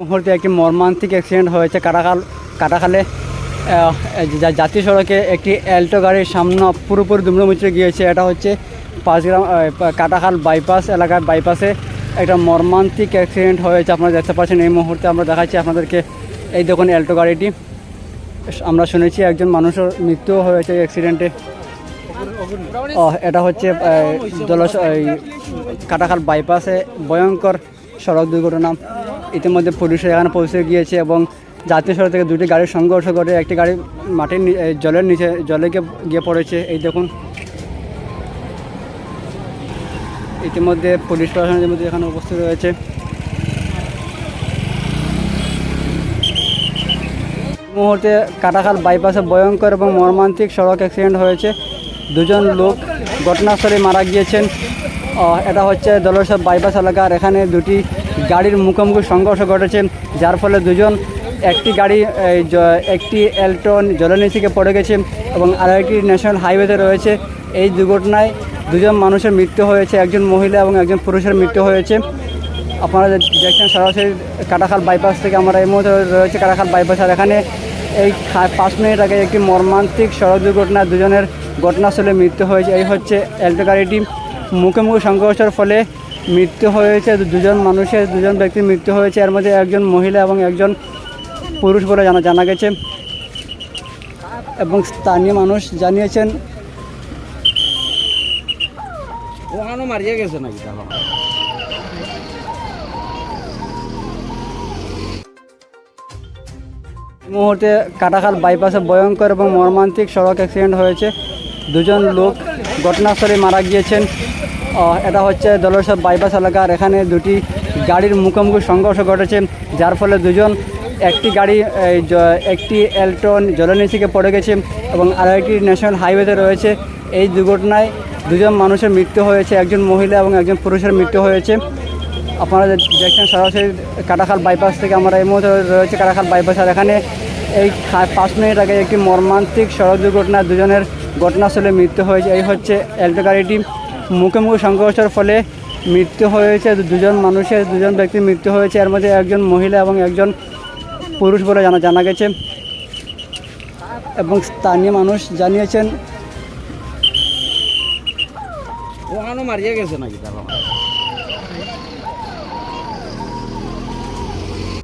মুহূর্তে একটি মর্মান্তিক অ্যাক্সিডেন্ট হয়েছে কাটাখাল কাটাখালে জাতীয় সড়কে একটি অ্যাল্টো গাড়ির সামনে পুরোপুরি দুমড়ে মুচড়ে গিয়েছে। এটা হচ্ছে পাঁচগ্রাম কাটাখাল বাইপাস এলাকার বাইপাসে একটা মর্মান্তিক অ্যাক্সিডেন্ট হয়েছে। আপনারা দেখতে পাচ্ছেন, এই মুহূর্তে আমরা দেখাচ্ছি আপনাদেরকে এই দেখুন অ্যাল্টো গাড়িটি। আমরা শুনেছি একজন মানুষের মৃত্যুও হয়েছে এই অ্যাক্সিডেন্টে ও এটা হচ্ছে জলস কাটাখাল বাইপাসে ভয়ঙ্কর সড়ক দুর্ঘটনা। ইতিমধ্যে পুলিশ এখানে পৌঁছে গিয়েছে এবং জাতীয় সড়ক থেকে দুটি গাড়ির সংঘর্ষ করে একটি গাড়ি মাটির জলের নিচে, জলে গিয়ে পড়েছে। এই দেখুন। ইতিমধ্যে পুলিশ প্রশাসনের মধ্যে এখানে উপস্থিত রয়েছে। মুহূর্তে কাটাখাল বাইপাসে ভয়ঙ্কর এবং মর্মান্তিক সড়ক অ্যাক্সিডেন্ট হয়েছে। দুজন লোক ঘটনাস্থলে মারা গিয়েছেন। এটা হচ্ছে দলসব বাইপাস এলাকার। এখানে দুটি গাড়ির মুখোমুখি সংঘর্ষ ঘটেছে, যার ফলে দুজন, একটি গাড়ি একটি এলটন নিচে পড়ে গেছে এবং আরেকটি ন্যাশনাল হাইওয়েতে রয়েছে। এই দুর্ঘটনায় দুজন মানুষের মৃত্যু হয়েছে, একজন মহিলা এবং একজন পুরুষের মৃত্যু হয়েছে। আপনারা দেখছেন, সরাসরি কাটাখাল বাইপাস থেকে আমরা এই মুহূর্তে রয়েছে কাটাখাল বাইপাস আর এখানে এই পাঁচ মিনিট আগে একটি মর্মান্তিক সড়ক দুর্ঘটনা দুজনের ঘটনাস্থলে মৃত্যু হয়েছে। এই হচ্ছে অ্যাল্টো গাড়িটি। মুখোমুখি সংঘর্ষের ফলে মৃত্যু হয়েছে দুজন মানুষের দুজন ব্যক্তির মৃত্যু হয়েছে। এর মধ্যে একজন মহিলা এবং একজন পুরুষ বলে জানা জানা গেছে। এবং স্থানীয় মানুষ জানিয়েছেন ওখানে মারিয়ে গেছে নাকি মুহূর্তে কাটাখাল বাইপাসে ভয়ঙ্কর এবং মর্মান্তিক সড়ক অ্যাক্সিডেন্ট হয়েছে। দুজন লোক ঘটনাস্থলে মারা গিয়েছেন। এটা হচ্ছে দলসব বাইপাস এলাকার এখানে দুটি গাড়ির মুখোমুখি সংঘর্ষ ঘটেছে, যার ফলে দুজন, একটি গাড়ি একটি এলটন জলের পড়ে গেছে এবং আরেকটি ন্যাশনাল হাইওয়েতে রয়েছে। এই দুর্ঘটনায় দুজন মানুষের মৃত্যু হয়েছে, একজন মহিলা এবং একজন পুরুষের মৃত্যু হয়েছে। আপনারা দেখছেন সরাসরি কাটাখাল বাইপাস থেকে আমরা এই মুহূর্তে রয়েছে কাটাখাল বাইপাস আর এখানে এই পাঁচ মিনিট আগে একটি মর্মান্তিক সড়ক দুর্ঘটনা দুজনের ঘটনাস্থলে মৃত্যু হয়েছে। এই হচ্ছে অ্যাল্টো গাড়িটি। মুখোমুখি সংঘর্ষের ফলে মৃত্যু হয়েছে। দুজন মানুষের, দুজন ব্যক্তির মৃত্যু হয়েছে। এর মধ্যে একজন মহিলা এবং একজন পুরুষ বলে জানা জানা গেছে। এবং স্থানীয় মানুষ জানিয়েছেন ওখানে মারিয়ে গেছে নাকি তাহলে